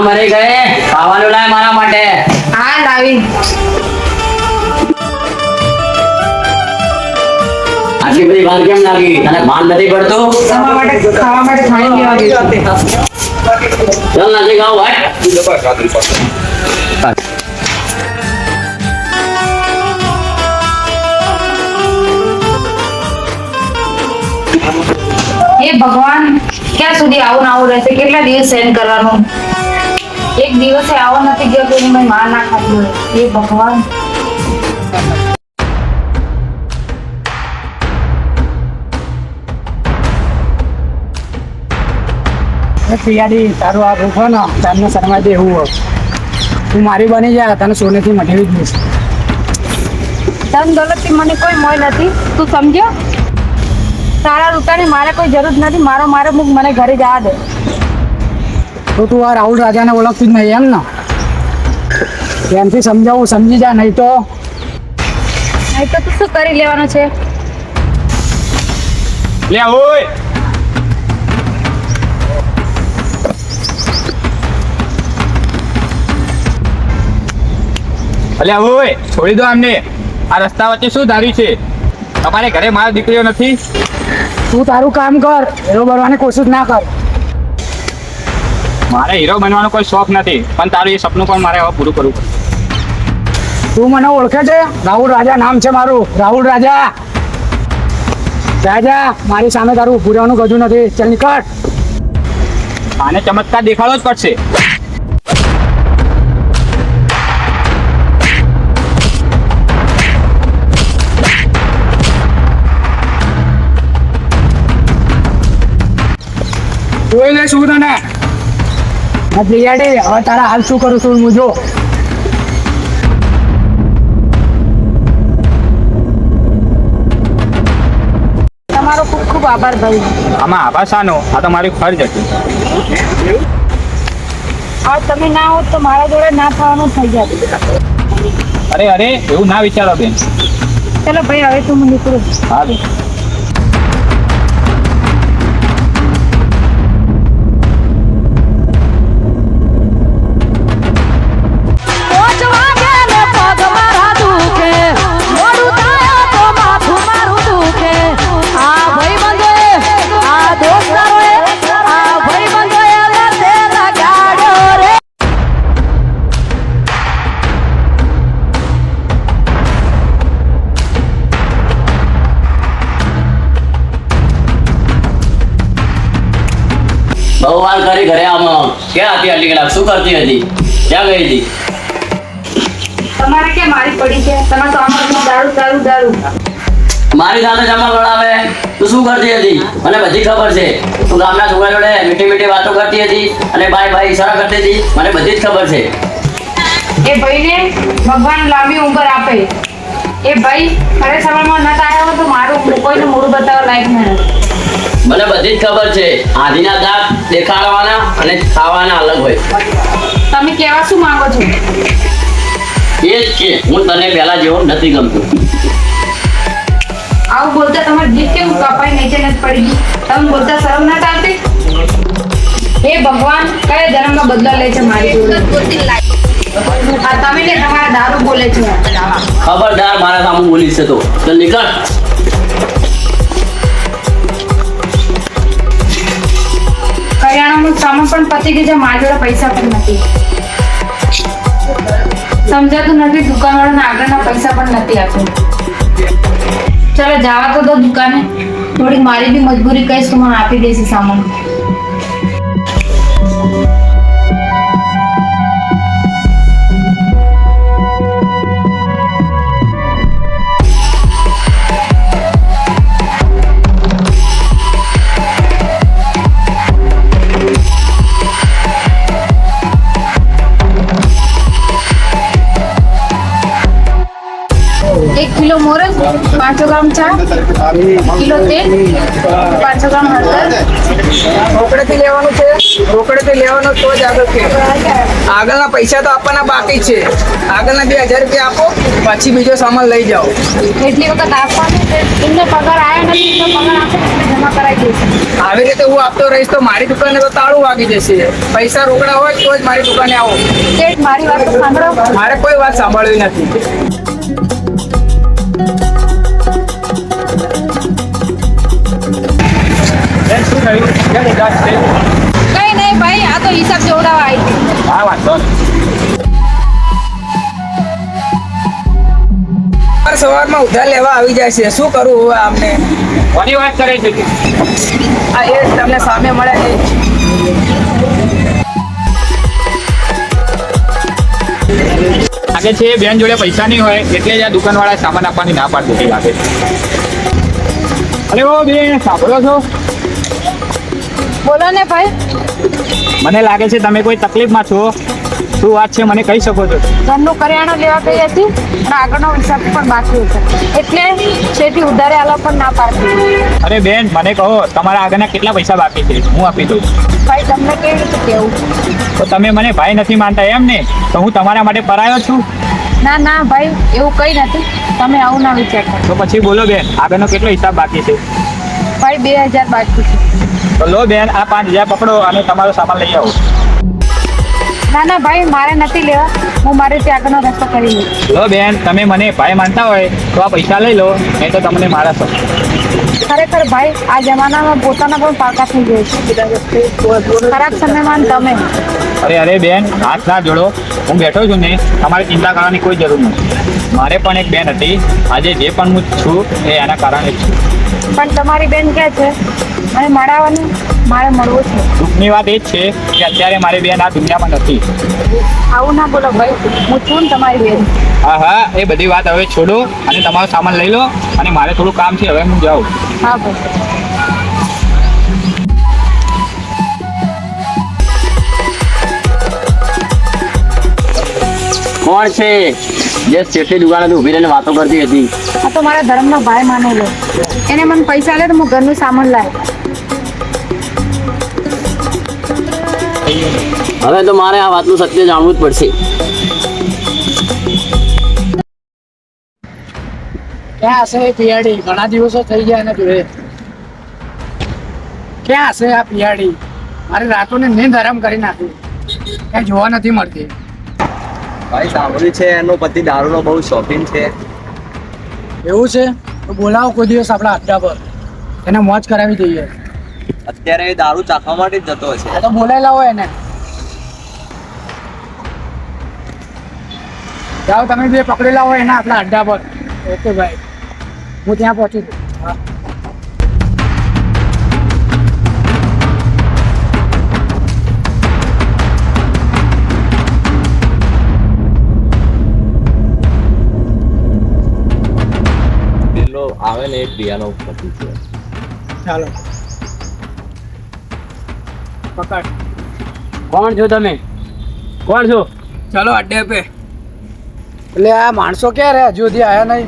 મરી ગઈ ખાવાનું લાય મારા માટે હા લાવી આટલી બધી વાર કેમ લાગી તને ભાન નથી પડતું તમારા માટે ખાવા માટે ખાઈ લેવા ગઈ છું. ચાલ નજીક આવ ભાઈ હે ભગવાન ક્યાં સુધી આવું ને આવું રહેશે કેટલા દિવસ સહન કરવાનું એક દિવસે આવો નથી ગયો કે એની મેં માર ના ખાધી હોય. એ ભગવાન. પિયાડી તારું આ ભૂખો ને તારને શરમા દેવું હોય. તું મારી બની જા તને સોનેથી મઢેવી જ દઈશ. ધન દોલતથી મને કોઈ મોય નથી. તું સમજ્યો? તારા રૂપિયાની મારે કોઈ જરૂર નથી. મારો મારો મુખ મને ઘરે જવા દે. તો તું આ રાહુલ રાજાને ઓળખતી જ નહીં એમ ને? એમથી સમજાવું સમજી જા નહીં તો? નહીં તો તું શું કરી લેવાનો છે? લે ઓય! અલ્યા ઓય! છોડી દો આમને. આ રસ્તા વચ્ચે શું ધાર્યું છે? તમારે ઘરે મારા દીકરીઓ નથી? તું તારું કામ કર એરો બનવાની કોશિશ ના કર. મારે હીરો બનવાનો કોઈ શોખ નથી પણ તારું એ સપનું પણ મારે હવે પૂરું કરવું પડશે. તું મને ઓળખે છે? રાહુલ રાજા નામ છે મારું. રાહુલ રાજા! રાજા મારી સામે તારું ઉભું રહેવાનું ગજું નથી. ચાલ નીકળ. આને ચમત્કાર દેખાડવો જ પડશે. જોઈ લે શું તને. આ પિયાડી હવે તારા હાલ શું કરું છું હું જો. તમારો ખૂબ ખૂબ આભાર ભાઈ. આમાં આભાર શાનો આ તો મારી ફરજ હતી. આ તમે ના હોત તો મારા જોડે ના થવાનું થઈ જાય અરે અરે એવું ના વિચારો બેન. ચલો ભાઈ હવે તું હું નીકળું. હા. બેન કરી ઘરે આમ ક્યાં હતી આટલી કલાક શું કરતી હતી? ક્યાં ગઈ હતી? તમારે કે મારી પડી છે? તમે તો આમાં દારૂ દારૂ દારૂ. મારી સાથે જમા લડાવે તું શું કરતી હતી? મને બધી ખબર છે. તું ગામના છોકરા જોડે મીઠી મીઠી વાતો કરતી હતી અને બાય બાય ઈશારા કરતી હતી. મને બધી જ ખબર છે. એ ભાઈને ભગવાન લાંબી ઉંમર આપે. એ ભાઈ ખરે સમયમાં નતા આવ્યો તો મારું કોઈને મોડું બતાવવા લાયક નહીં મને બધી જ ખબર છે. આધીના દાંત દેખાડવાના અને ખાવાના અલગ હોય. તમે કેવા શું માંગો છો? એ જ કે હું તને પહેલા જેવો નથી ગમતો. આવું બોલતા તમારી જીભ કેમ કપાઈ નીચે નથી પડી તમે બોલતા શરમ ના આવતી હે ભગવાન કયા જન્મનો બદલા લે છે મારી તમે ને તમારા દારૂ બોલે છે. ખબરદાર મારા સામે બોલી છે તો નીકળ. સામાન પણ પતી ગયું છે, મારી જોડે પૈસા પણ નથી. સમજાતું નથી, દુકાનવાળાના આગળના પૈસા પણ નથી આપ્યા ચાલો, જવા તો દો દુકાને. થોડીક મારી બી મજબૂરી કહીશ તો મને આપી દેશે સામાન. કિલો મોરસ પાંચસો ગ્રામ ચા કિલો તેલ પાંચસો ગ્રામ હળદર. રોકડેથી લેવાનું છે. રોકડેથી લેવાનું તો જ આગળ કે આગળના પૈસા તો આપવાના બાકી છે. આગળના બે હજાર રૂપિયા આપો પછી બીજો સામાન લઈ જાઓ. એટલી વખત આપવાનું એમને પગાર આવ્યો નથી તો પગાર આપે જમા કરાવી દઈશું. આવી રીતે હું આપતો રહીશ તો મારી દુકાને તો તાળું વાગી જશે. પૈસા રોકડા હોય તો જ મારી દુકાને આવો. મારી વાત સાંભળો. મારે કોઈ વાત સાંભળવી નથી. થયું કેમ ઉદાસ છે કઈ નહીં ભાઈ આ તો હિસાબ જોડાવા આવી. હા વાંધો સવારમાં ઉધાર લેવા આવી જાય છે. શું કરવું હવે આમને? કોની વાત કરે છે આ એ તમને સામે મળે જ. લાગે છે બેન જોડે પૈસા નહીં હોય એટલે જ આ દુકાનવાળા સામાન આપવાની ના પાડતી લાગે છે. અરે ઓ બેન સાંભળો છો? બોલો ને ભાઈ. મને લાગે છે તમે કોઈ તકલીફમાં છો. શું વાત છે મને કહી શકો છો? ઘરનું કરિયાણું લેવા ગઈ હતી અને આગળનો હિસાબ પણ બાકી હતો એટલે છેટી ઉધારે આલો પણ ના પાડતી. અરે બેન મને કહો તમારા આગળના કેટલા પૈસા બાકી છે? હું આપી દઉં. ભાઈ તમને કેવી રીતે કેવું? તો તમે મને ભાઈ નથી માનતા એમ ને? તો હું તમારા માટે પરાયો છું? ના ના ભાઈ એવું કઈ નથી. તમે આવું ના વિચાર તો પછી બોલો બેન આગળનો કેટલો હિસાબ બાકી છે? ભાઈ બે હજાર બાકી છે. લો બેન આ પાંચ હજાર પકડો અને તમારો સામાન લઈ આવો. ના ના ભાઈ મારે નથી લેવા. હું મારે ત્યાં આગળનો રસ્તો કરી લઉં. લો બેન તમે મને ભાઈ માનતા હોય તો આ પૈસા લઈ લો નહીં તો તમને મારા છો ખરેખર ભાઈ આ જમાનામાં પોતાના પણ પાકા થઈ ગયો છે. ખરાબ સમયમાં તમે. અરે અરે બેન હાથ ના જોડો. હું બેઠો છું ને તમારે ચિંતા કરવાની કોઈ જરૂર નથી. મારે પણ એક બેન હતી. આજે જે પણ હું છું એ એના કારણે છું. પણ તમારી બેન ક્યાં છે? મને મળાવવાનું મારે મળવું છે. દુઃખની વાત એ જ છે કે અત્યારે મારી બેન આ દુનિયામાં નથી. આવું ના બોલો ભાઈ હું છું ને તમારી બેન. હા હા એ બધી વાત હવે છોડો અને તમારો સામાન લઈ લો અને મારે થોડું કામ છે હવે હું જાઉં. હા ભાઈ. કોણ છે? જે શેઠની દુકાને ઊભી રહીને વાતો કરતી હતી. આ તો મારા ધર્મનો ભાઈ માનેલો એને મને પૈસા લે તો હું ઘરનું સામાન લાવ હવે તો મારે આ વાતનું સત્ય જાણવું જ પડશે. ક્યાં હશે એ પિયાડી? ઘણા દિવસો થઈ ગયા એને જોડે ક્યાં હશે આ પિયાડી? મારી રાતોને નીંદ હરામ કરી નાખી. ક્યાંય જોવા નથી મળતી. ભાઈ સાંભળ્યું છે એનો પતિ દારૂનો બહુ શોખીન છે. એવું છે? તો બોલાવો કોઈ દિવસ આપણા અડ્ડા પર. એને મોજ કરાવી દઈએ. અત્યારે એ દારૂ ચાખવા માટે જ જતો હશે તો બોલાયેલા હોય એને. જાઓ તમે બે પકડેલા હોય એના આપણા અડ્ડા પર. ઓકે ભાઈ. હું ત્યાં પહોંચી છું. હા. આવે ને એ પ્રિયાનો પતિ છે. ચાલો. પકડ. કોણ છો તમે? કોણ છો? ચાલો અડ્ડે પે. એટલે આ માણસો ક્યાં રહ્યા? હજુ સુધી આવ્યા નહીં.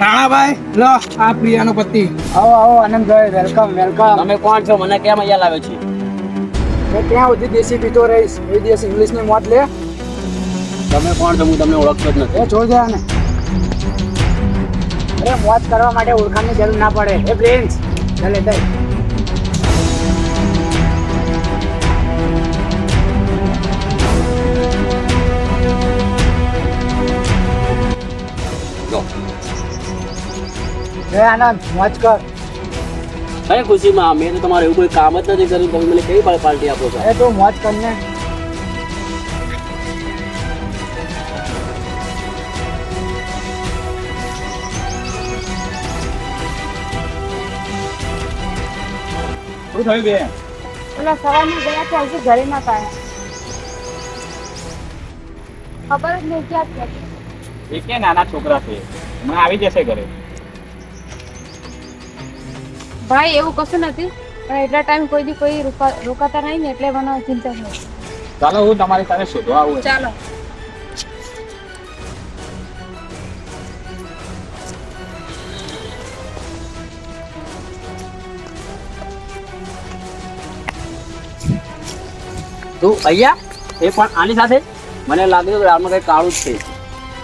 રાણાભાઈ લો આ પ્રિયાનો પતિ. આવો આવો આનંદભાઈ વેલકમ વેલકમ તમે કોણ છો? મને કેમ અહીંયા લાવ્યો છે? મેં ક્યાં સુધી દેશી પીતો રહીશ. એ દિવસ ઇંગ્લિશની મોત લે. તમે કોણ છો? હું તમને ઓળખતો જ નથી. એ જાય આને અરે મોત કરવા માટે ઓળખાણની જરૂર ના પડે. એ પ્રિન્સ. ચાલે દે હે આનંદ મોજ કર. કઈ ખુશીમાં? મેં તો તમારે એવું કોઈ કામ જ નથી કર્યું. તમે મને કઈ પાર્ટી આપો છો? અરે તું મોજ કર ને. શું થયું બે. એટલે સવારમાં ગયા ત્યાં હજુ ઘરે ના પાયા ખબર જ નહીં ક્યાં છે. એ કે નાના છોકરા છે. હમણાં આવી જશે ઘરે. ભાઈ એવું કશું નથી. પણ એટલા ટાઈમ કોઈ દી કોઈ રોકા- રોકાતા નહીં ને એટલે મને ચિંતા નથી ચાલો હું તમારી સાથે શોધવા આવું. ચાલો. તું અહીંયા એ પણ આની સાથે મને લાગ્યું કે આમાં કઈ કાળું જ છે.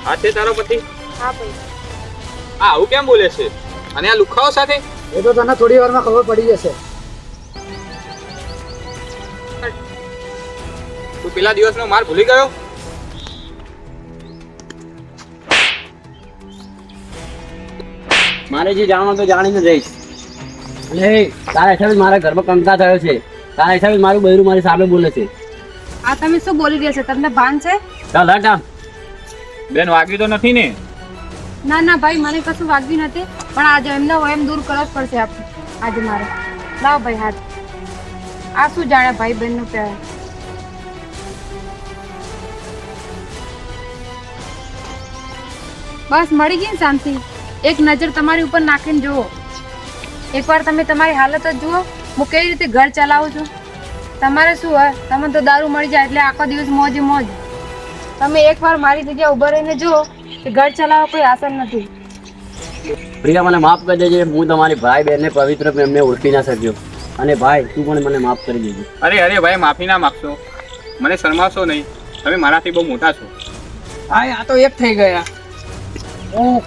આ છે તારો પતિ હા ભાઈ. આ આવું કેમ બોલે છે? અને આ લુખાઓ સાથે? એ તો તને થોડી વારમાં ખબર પડી જશે. તું પેલા દિવસનો માર ભૂલી ગયો? મારે જે જાણવાનું તો જાણીને જઈશ. અને તારા હિસાબે મારા ઘરમાં કંકા થયો છે. તારા હિસાબે મારું બૈરું મારી સામે બોલે છે. આ તમે શું બોલી રહ્યા છો? તમને ભાન છે? ચાલ હટ આમ બેન વાગ્યું તો નથી ને? ના ના ભાઈ મને કશું વાગ્યું નથી. પણ આજે એમનો એમ દૂર કરવો જ પડશે આપણે આજે મારે. લાવ ભાઈ હાથ. આ શું જાણે ભાઈ બહેનનું પ્યાર? બસ મળી ગઈ ને શાંતિ. એક નજર તમારી ઉપર નાખીને જુઓ. એકવાર તમે તમારી હાલત જ જુઓ. હું કેવી રીતે ઘર ચલાવું છું? તમારે શું હોય? તમને તો દારૂ મળી જાય એટલે આખો દિવસ મોજ મોજ. તમે એકવાર મારી જગ્યા ઊભા રહીને જુઓ કે ઘર ચલાવવા કોઈ આસન નથી. પ્રિયા મને માફ કરી દેજે. હું તમારી ભાઈ બહેનને પવિત્ર પ્રેમને ઓળખી ના શક્યો. અને ભાઈ તું પણ મને માફ કરી દેજે. અરે અરે ભાઈ માફી ના માગશો. મને શરમાશો નહીં. તમે મારાથી બહુ મોટા છો. હા આ તો એક થઈ ગયા.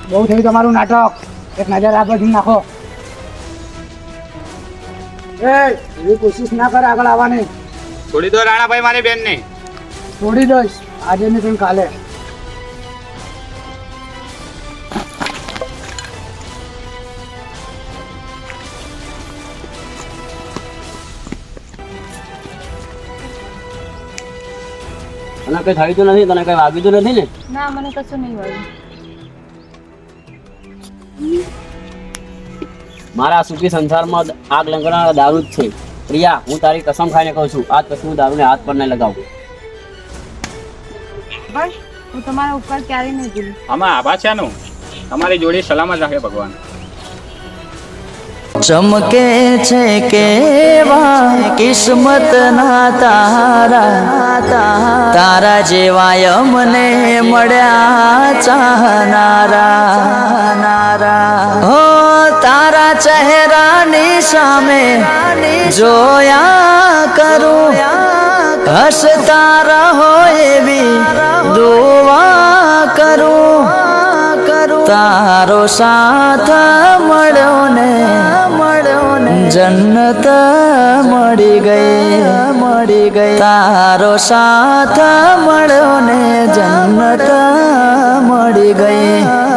બહુ થયું તમારું નાટક. એક નજર આ બાજુ નાખો એ એવી કોશિશ ના કર આગળ આવવાની. છોડી દો રાણાભાઈ મારી બેનને. છોડી દઈશ. આજે ને પણ કાલે. તને કઈ થયું તો નથી? તને કઈ વાગ્યું તો નથી ને? ના મને કશું નહીં વાગ્યું. મારા સુખી સંસારમાં આગ લંગડાના દારૂ જ છે. પ્રિયા હું તારી કસમ ખાઈને કહું છું આ પછી દારૂને હાથ પર નહીં લગાવું. બસ હું તમારા ઉપર ક્યારેય નહીં ભૂલું. આમાં આભા છે નું તમારી જોડે સલામત રાખે ભગવાન. ચમકે છે કેવા કિસ્મત ના તારા. તારા જેવા અમને મળ્યા ચાહનારા. तुम्हारा चेहरा निशा में जोया करो। हसता रहो ये भी दुआ करो। तारो साथ मड़ो ने जन्नत मड़ी गई मड़ी गई तारो साथ मड़ो ने जन्नत मड़ी गई